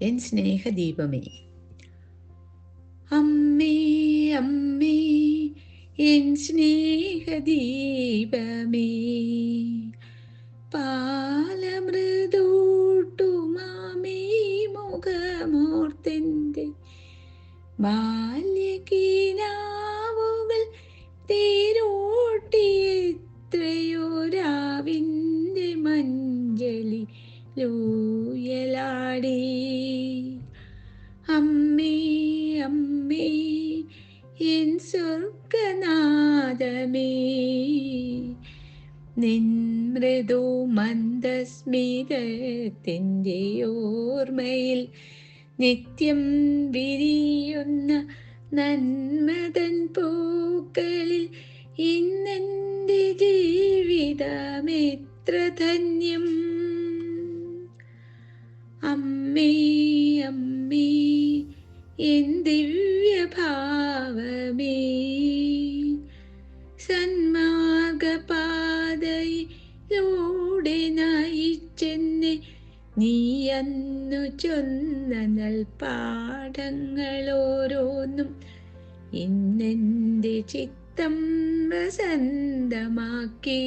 N സ്നേഹദീപമേ അമ്മേ അമ്മേ N സ്നേഹദീപമേ പാലമൃദൂട്ടുമാമേ മുഖമോർത്തെന്റെ ബാല്യകീനാവുകൾ തേരോട്ടി ലൂയലാടി അമ്മേ അമ്മേ എൻ സ്വർഗനാദമേ നിൻ മൃദു മന്ദസ്മിതത്തിന്റെ ഓർമ്മയിൽ നിത്യം വിരിയുന്ന നന്മതൻ പൂക്കളിൽ ഇന്നെന്റെ ജീവിതമെത്ര ധന്യം. അമ്മേ അമ്മേ എൻ ദിവ്യഭാവമേ. സന്മാർഗപാതയിലൂടെ നയിച്ചെന്നെ നീ അന്നു ചൊന്ന നൽപാഠങ്ങളോരോന്നും ഇന്നെന്റെ ചിത്തം വസന്തമാക്കി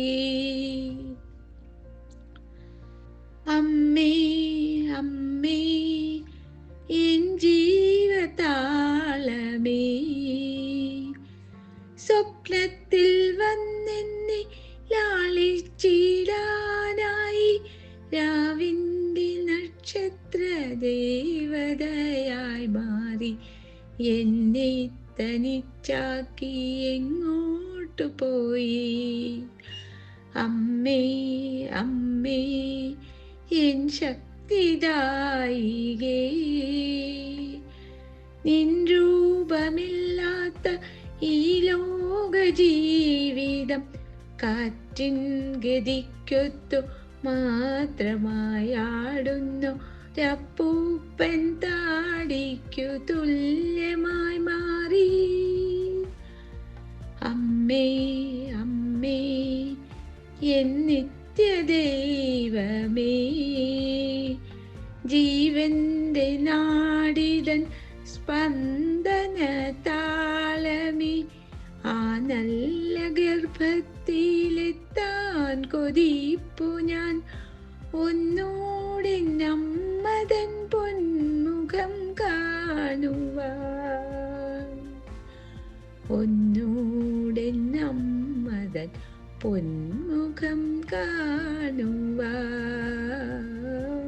നക്ഷത്ര ദേവതയായി മാറി. എന്നെ തനിച്ചാക്കി എങ്ങോട്ടു പോയി? അമ്മേ അമ്മേ എൻ ശക്തിദായികേ നിൻ രൂപമില്ലാത്ത ഈ ലോക ജീവിതം കാറ്റിൻ ഗതിക്കൊത്തു മാത്രമായാടുന്നു. രപ്പൂപ്പൻ താടിക്കു തുല്യമായി മാറി. അമ്മേ അമ്മേ എൻ നിത്യദൈവമേ ജീവന്റെ നാടിതൻ സ്പന്ദന താളമി നല്ല ഗർഭത്തിലെത്താൻ കൊതിപ്പു ഞാൻ. ഒന്നൂടെ നമ്മതൻ പൊന്മുഖം കാണുവാൻ. ഒന്നൂടെ നമ്മതൻ പൊന്മുഖം കാണുവാൻ.